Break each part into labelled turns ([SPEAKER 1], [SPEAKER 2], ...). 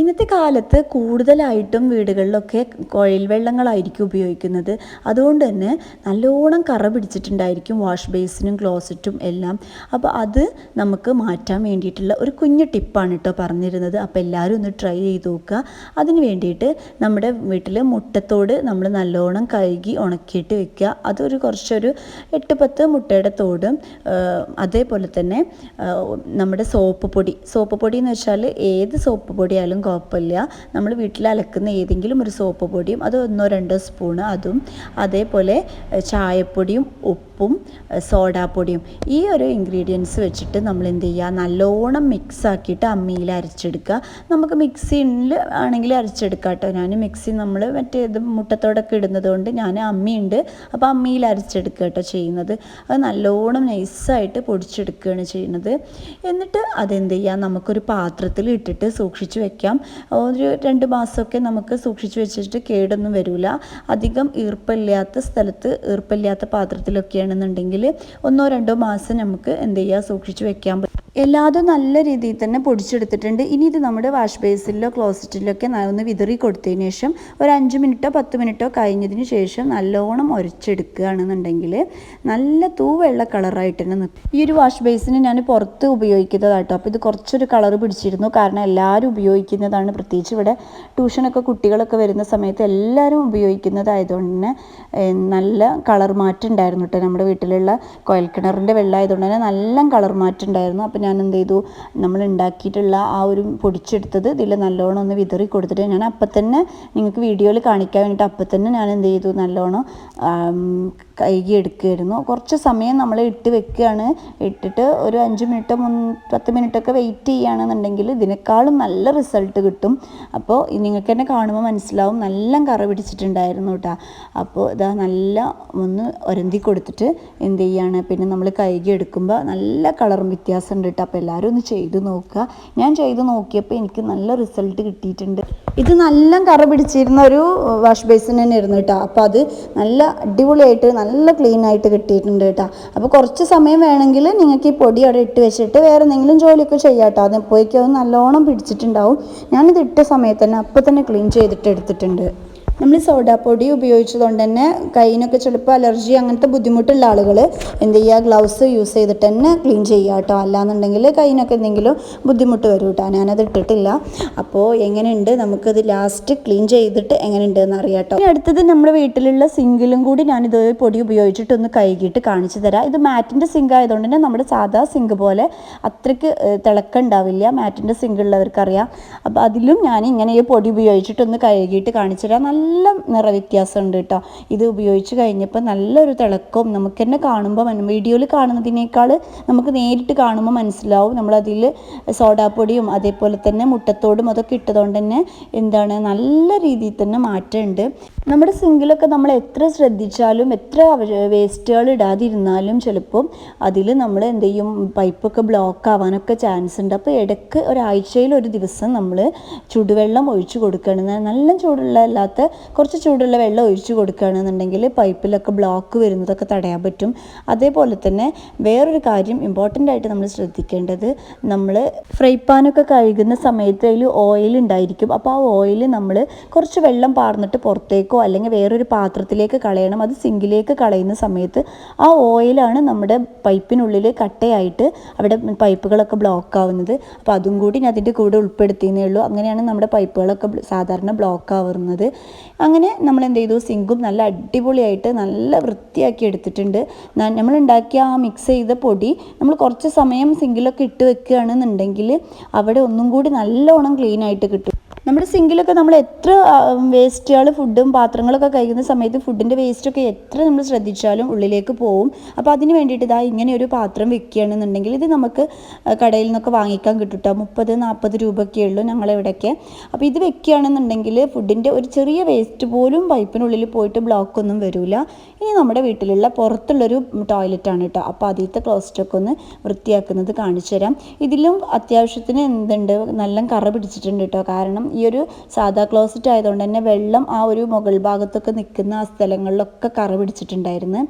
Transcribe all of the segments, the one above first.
[SPEAKER 1] ഇന്നത്തെ കാലത്ത് കൂടുതലായിട്ടും വീടുകളിലൊക്കെ കുഴൽ വെള്ളങ്ങളായിരിക്കും ഉപയോഗിക്കുന്നത്. അതുകൊണ്ട് തന്നെ നല്ലോണം കറ പിടിച്ചിട്ടുണ്ടായിരിക്കും വാഷ് ബേസിനും ക്ലോസറ്റും എല്ലാം. അപ്പോൾ അത് നമുക്ക് മാറ്റാൻ വേണ്ടിയിട്ടുള്ള ഒരു കുഞ്ഞു ടിപ്പാണ് കേട്ടോ പറഞ്ഞിരുന്നത്. അപ്പോൾ എല്ലാവരും ഒന്ന് ട്രൈ ചെയ്ത് നോക്കുക. അതിന് വേണ്ടിയിട്ട് നമ്മുടെ വീട്ടിൽ മുട്ടത്തോട് നമ്മൾ നല്ലോണം കഴുകി ഉണക്കിയിട്ട് വെക്കുക. അതൊരു കുറച്ചൊരു എട്ട് പത്ത് മുട്ടയുടെ തോടും അതേപോലെ തന്നെ നമ്മുടെ സോപ്പ് പൊടി. സോപ്പ് പൊടി എന്ന് വെച്ചാൽ ഏത് സോപ്പ് പൊടിയായാലും കുഴപ്പമില്ല. നമ്മൾ വീട്ടിൽ അലക്കുന്ന ഏതെങ്കിലും ഒരു സോപ്പ് പൊടിയും അത് ഒന്നോ രണ്ടോ സ്പൂണ് അതും അതേപോലെ ചായപ്പൊടിയും ഉപ്പും സോഡാപ്പൊടിയും ഈ ഒരു ഇൻഗ്രീഡിയൻസ് വെച്ചിട്ട് നമ്മൾ എന്ത് ചെയ്യുക? നല്ലോണം മിക്സ് ആക്കിയിട്ട് അമ്മിയിൽ അരച്ചെടുക്കുക. നമുക്ക് മിക്സിയിൽ ആണെങ്കിൽ അരച്ചെടുക്കാം കേട്ടോ. ഞാൻ മിക്സി നമ്മൾ മറ്റേ ഇത് മുട്ടത്തോടൊക്കെ ഇടുന്നത് കൊണ്ട് ഞാൻ അമ്മിയുണ്ട്. അപ്പോൾ അമ്മിയിൽ അരച്ചെടുക്കുക കേട്ടോ ചെയ്യുന്നത്. അത് നല്ലോണം നൈസായിട്ട് പൊടിച്ചെടുക്കുകയാണ് ചെയ്യുന്നത്. എന്നിട്ട് അതെന്ത് ചെയ്യുക? നമുക്കൊരു പാത്രത്തിൽ ഇട്ടിട്ട് സൂക്ഷിച്ച് വെക്കാം. ഒരു രണ്ട് മാസമൊക്കെ നമുക്ക് സൂക്ഷിച്ചു വെച്ചിട്ട് കേടൊന്നും വരില്ല അധികം ഈർപ്പമില്ലാത്ത സ്ഥലത്ത് ഈർപ്പമില്ലാത്ത പാത്രത്തിലൊക്കെയാണെന്നുണ്ടെങ്കിൽ ഒന്നോ രണ്ടോ മാസം നമുക്ക് എന്ത് ചെയ്യുക സൂക്ഷിച്ചു വെക്കാൻ എല്ലാതും നല്ല രീതിയിൽ തന്നെ പൊടിച്ചെടുത്തിട്ടുണ്ട്. ഇനി ഇത് നമ്മുടെ വാഷ് ബേസിലോ ക്ലോസറ്റിലോ ഒക്കെ ഒന്ന് വിതറി കൊടുത്തതിന് ശേഷം ഒരു അഞ്ച് മിനിറ്റോ പത്ത് മിനിറ്റോ കഴിഞ്ഞതിന് ശേഷം നല്ലോണം ഉരച്ചെടുക്കുകയാണെന്നുണ്ടെങ്കിൽ നല്ല തൂവെള്ള കളറായിട്ട് തന്നെ നിൽക്കും. ഈ ഒരു വാഷ് ബേസിന് ഞാൻ പുറത്ത് ഉപയോഗിക്കുന്നതാട്ടോ. അപ്പോൾ ഇത് കുറച്ചൊരു കളർ പിടിച്ചിരുന്നു. കാരണം എല്ലാവരും ഉപയോഗിക്കുന്നതാണ്. പ്രത്യേകിച്ച് ഇവിടെ ട്യൂഷനൊക്കെ കുട്ടികളൊക്കെ വരുന്ന സമയത്ത് എല്ലാവരും ഉപയോഗിക്കുന്നതായതുകൊണ്ട് തന്നെ നല്ല കളർ മാറ്റം ഉണ്ടായിരുന്നു കേട്ടോ. നമ്മുടെ വീട്ടിലുള്ള കോയൽ കിണറിന്റെ വെള്ളമായതുകൊണ്ട് തന്നെ നല്ല കളർ മാറ്റം ഉണ്ടായിരുന്നു. അപ്പം ഞാൻ എന്ത് ചെയ്തു നമ്മൾ ഉണ്ടാക്കിയിട്ടുള്ള ആ ഒരു പൊടിച്ചെടുത്തത് ഇതിൽ നല്ലോണം ഒന്ന് വിതറി കൊടുത്തിട്ട് ഞാൻ അപ്പം തന്നെ നിങ്ങൾക്ക് വീഡിയോയിൽ കാണിക്കാൻ വേണ്ടിയിട്ട് അപ്പം തന്നെ ഞാൻ എന്ത് ചെയ്തു നല്ലോണം കഴുകി എടുക്കുമായിരുന്നു കുറച്ച് സമയം നമ്മൾ ഇട്ട് വെക്കുകയാണ്. ഇട്ടിട്ട് ഒരു അഞ്ച് മിനിറ്റ് മുൻ പത്ത് മിനിറ്റൊക്കെ വെയിറ്റ് ചെയ്യുകയാണെന്നുണ്ടെങ്കിൽ ഇതിനേക്കാളും നല്ല റിസൾട്ട് കിട്ടും. അപ്പോൾ നിങ്ങൾക്ക് തന്നെ കാണുമ്പോൾ മനസ്സിലാവും. നല്ല കറ പിടിച്ചിട്ടുണ്ടായിരുന്നു കേട്ടോ. അപ്പോൾ ഇതാ നല്ല ഒന്ന് ഒരന്തി കൊടുത്തിട്ട് എന്ത് ചെയ്യുകയാണ് പിന്നെ നമ്മൾ കഴുകി എടുക്കുമ്പോൾ നല്ല കളറും വ്യത്യാസം ഉണ്ട് കേട്ടോ അപ്പോൾ എല്ലാവരും ഒന്ന് ചെയ്ത് നോക്കുക. ഞാൻ ചെയ്ത് നോക്കിയപ്പോൾ എനിക്ക് നല്ല റിസൾട്ട് കിട്ടിയിട്ടുണ്ട്. ഇത് നല്ല കറ പിടിച്ചിരുന്ന ഒരു വാഷ് ബേസിൻ തന്നെ ഇരുന്നു കേട്ടോ. അപ്പോൾ അത് നല്ല അടിപൊളിയായിട്ട് നല്ല ക്ലീൻ ആയിട്ട് കിട്ടിയിട്ടുണ്ട് കേട്ടോ. അപ്പോൾ കുറച്ച് സമയം വേണമെങ്കിൽ നിങ്ങൾക്ക് ഈ പൊടി അവിടെ ഇട്ട് വെച്ചിട്ട് വേറെ എന്തെങ്കിലും ജോലിയൊക്കെ ചെയ്യാം കേട്ടോ. അത് പോയിക്കോ നല്ലോണം പിടിച്ചിട്ടുണ്ടാവും. ഞാനിത് ഇട്ട സമയത്ത് തന്നെ അപ്പോൾ തന്നെ ക്ലീൻ ചെയ്തിട്ട് എടുത്തിട്ടുണ്ട്. നമ്മൾ സോഡാപ്പൊടി ഉപയോഗിച്ചതുകൊണ്ട് തന്നെ കൈയിനൊക്കെ ചിലപ്പോൾ അലർജി അങ്ങനത്തെ ബുദ്ധിമുട്ടുള്ള ആളുകൾ എന്ത് ചെയ്യുക ഗ്ലൗസ് യൂസ് ചെയ്തിട്ട് തന്നെ ക്ലീൻ ചെയ്യുക കേട്ടോ. അല്ലാന്നുണ്ടെങ്കിൽ കൈയിനൊക്കെ എന്തെങ്കിലും ബുദ്ധിമുട്ട് വരും കേട്ടോ. ഞാനത് ഇട്ടിട്ടില്ല. അപ്പോൾ എങ്ങനെയുണ്ട്? നമുക്കത് ലാസ്റ്റ് ക്ലീൻ ചെയ്തിട്ട് എങ്ങനെയുണ്ട് എന്ന് അറിയാം കേട്ടോ. ഇനി അടുത്തത് നമ്മുടെ വീട്ടിലുള്ള സിങ്കിലും കൂടി ഞാനിത് പൊടി ഉപയോഗിച്ചിട്ട് ഒന്ന് കഴുകിയിട്ട് കാണിച്ചു തരാം. ഇത് മാറ്റിന്റെ സിങ്ക് ആയതുകൊണ്ട് തന്നെ നമ്മുടെ സാധാ സിങ്ക് പോലെ അത്രയ്ക്ക് തിളക്കുണ്ടാവില്ല മാറ്റിന്റെ സിങ്ക് ഉള്ളവർക്കറിയാം. അപ്പോൾ അതിലും ഞാൻ ഇങ്ങനെ ഈ പൊടി ഉപയോഗിച്ചിട്ട് ഒന്ന് കഴുകിയിട്ട് കാണിച്ചു തരാം. നല്ല നല്ല നിറവ്യത്യാസമുണ്ട് കേട്ടോ. ഇത് ഉപയോഗിച്ച് കഴിഞ്ഞപ്പോൾ നല്ലൊരു തിളക്കവും നമുക്ക് തന്നെ കാണുമ്പോൾ വീഡിയോയിൽ കാണുന്നതിനേക്കാൾ നമുക്ക് നേരിട്ട് കാണുമ്പോൾ മനസ്സിലാവും. നമ്മളതിൽ സോഡാപ്പൊടിയും അതേപോലെ തന്നെ മുട്ടത്തോടും അതൊക്കെ ഇട്ടതുകൊണ്ട് തന്നെ എന്താണ് നല്ല രീതിയിൽ തന്നെ മാറ്റമുണ്ട്. നമ്മുടെ സിങ്കിലൊക്കെ നമ്മൾ എത്ര ശ്രദ്ധിച്ചാലും എത്ര വേസ്റ്റുകൾ ഇടാതിരുന്നാലും ചിലപ്പോൾ അതിൽ നമ്മൾ എന്ത് ചെയ്യും? പൈപ്പൊക്കെ ബ്ലോക്ക് ആവാനൊക്കെ ചാൻസ് ഉണ്ട്. അപ്പോൾ ഇടയ്ക്ക് ഒരാഴ്ചയിൽ ഒരു ദിവസം നമ്മൾ ചുടുവെള്ളം ഒഴിച്ചു കൊടുക്കുകയാണ്. നല്ല ചൂടുള്ള അല്ലാത്ത കുറച്ച് ചൂടുള്ള വെള്ളം ഒഴിച്ചു കൊടുക്കുകയാണെന്നുണ്ടെങ്കിൽ പൈപ്പിലൊക്കെ ബ്ലോക്ക് വരുന്നതൊക്കെ തടയാൻ പറ്റും. അതേപോലെ തന്നെ വേറൊരു കാര്യം ഇമ്പോർട്ടന്റ് ആയിട്ട് നമ്മൾ ശ്രദ്ധിക്കേണ്ടത് നമ്മൾ ഫ്രൈ പാനൊക്കെ കഴുകുന്ന സമയത്ത് അതിൽ ഓയിൽ ഉണ്ടായിരിക്കും. അപ്പോൾ ആ ഓയിൽ നമ്മൾ കുറച്ച് വെള്ളം പാർന്നിട്ട് പുറത്തേക്കോ അല്ലെങ്കിൽ വേറൊരു പാത്രത്തിലേക്ക് കളയണം. അത് സിങ്കിലേക്ക് കളയുന്ന സമയത്ത് ആ ഓയിലാണ് നമ്മുടെ പൈപ്പിനുള്ളിൽ കട്ടയായിട്ട് അവിടെ പൈപ്പുകളൊക്കെ ബ്ലോക്ക് ആവുന്നത് അപ്പോൾ അതും കൂടി ഞാൻ അതിന്റെ കൂടെ ഉൾപ്പെടുത്തിയെന്നേ ഉള്ളൂ. അങ്ങനെയാണ് നമ്മുടെ പൈപ്പുകളൊക്കെ സാധാരണ ബ്ലോക്ക് ആവുന്നത് അങ്ങനെ നമ്മൾ എന്ത് ചെയ്തു സിങ്കും നല്ല അടിപൊളിയായിട്ട് നല്ല വൃത്തിയാക്കി എടുത്തിട്ടുണ്ട്. നമ്മൾ ഉണ്ടാക്കിയ ആ മിക്സ് ചെയ്ത പൊടി നമ്മൾ കുറച്ച് സമയം സിങ്കിലൊക്കെ ഇട്ട് വെക്കുകയാണെന്നുണ്ടെങ്കിൽ അവിടെ ഒന്നും കൂടി നല്ലോണം ക്ലീൻ ആയിട്ട് കിട്ടും. നമ്മുടെ സിങ്കിലൊക്കെ നമ്മൾ എത്ര വേസ്റ്റുകൾ ഫുഡും പാത്രങ്ങളൊക്കെ കഴിക്കുന്ന സമയത്ത് ഫുഡിന്റെ വേസ്റ്റൊക്കെ എത്ര നമ്മൾ ശ്രദ്ധിച്ചാലും ഉള്ളിലേക്ക് പോവും. അപ്പോൾ അതിന് വേണ്ടിയിട്ട് ഇതാ ഇങ്ങനെ ഒരു പാത്രം വെക്കുകയാണെന്നുണ്ടെങ്കിൽ ഇത് നമുക്ക് കടയിൽ നിന്നൊക്കെ വാങ്ങിക്കാൻ കിട്ടുട്ടോ മുപ്പത് നാൽപ്പത് രൂപയൊക്കെ ഉള്ളൂ ഞങ്ങളിവിടെയൊക്കെ അപ്പോൾ ഇത് വെക്കുകയാണെന്നുണ്ടെങ്കിൽ ഫുഡിന്റെ ഒരു ചെറിയ വേസ്റ്റ് പോലും പൈപ്പിനുള്ളിൽ പോയിട്ട് ബ്ലോക്ക് ഒന്നും വരില്ല ഇനി നമ്മുടെ വീട്ടിലുള്ള പുറത്തുള്ളൊരു ടോയ്ലറ്റാണ് കേട്ടോ അപ്പോൾ ആദ്യത്തെ ക്ലോസ്റ്റൊക്കെ ഒന്ന് വൃത്തിയാക്കുന്നത് കാണിച്ചു തരാം ഇതിലും അത്യാവശ്യത്തിന് എന്തുണ്ട്? നല്ല കറ പിടിച്ചിട്ടുണ്ട് കേട്ടോ കാരണം ഈ ഒരു സാധാ ക്ലോസറ്റ് ആയതുകൊണ്ട് തന്നെ വെള്ളം ആ ഒരു മുകൾ ഭാഗത്തൊക്കെ നിൽക്കുന്ന ആ സ്ഥലങ്ങളിലൊക്കെ കറ പിടിച്ചിട്ടുണ്ടായിരുന്നു.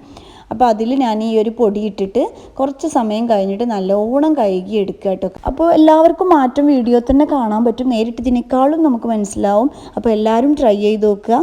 [SPEAKER 1] അപ്പോൾ അതിൽ ഞാൻ ഈ ഒരു പൊടി ഇട്ടിട്ട് കുറച്ച് സമയം കഴിഞ്ഞിട്ട് നല്ലോണം കഴുകി എടുക്കുക കേട്ടോ. അപ്പോൾ എല്ലാവർക്കും മാറ്റം വീഡിയോ തന്നെ കാണാൻ പറ്റും. നേരിട്ട് ഇതിനേക്കാളും നമുക്ക് മനസ്സിലാവും. അപ്പോൾ എല്ലാവരും ട്രൈ ചെയ്ത് നോക്കുക.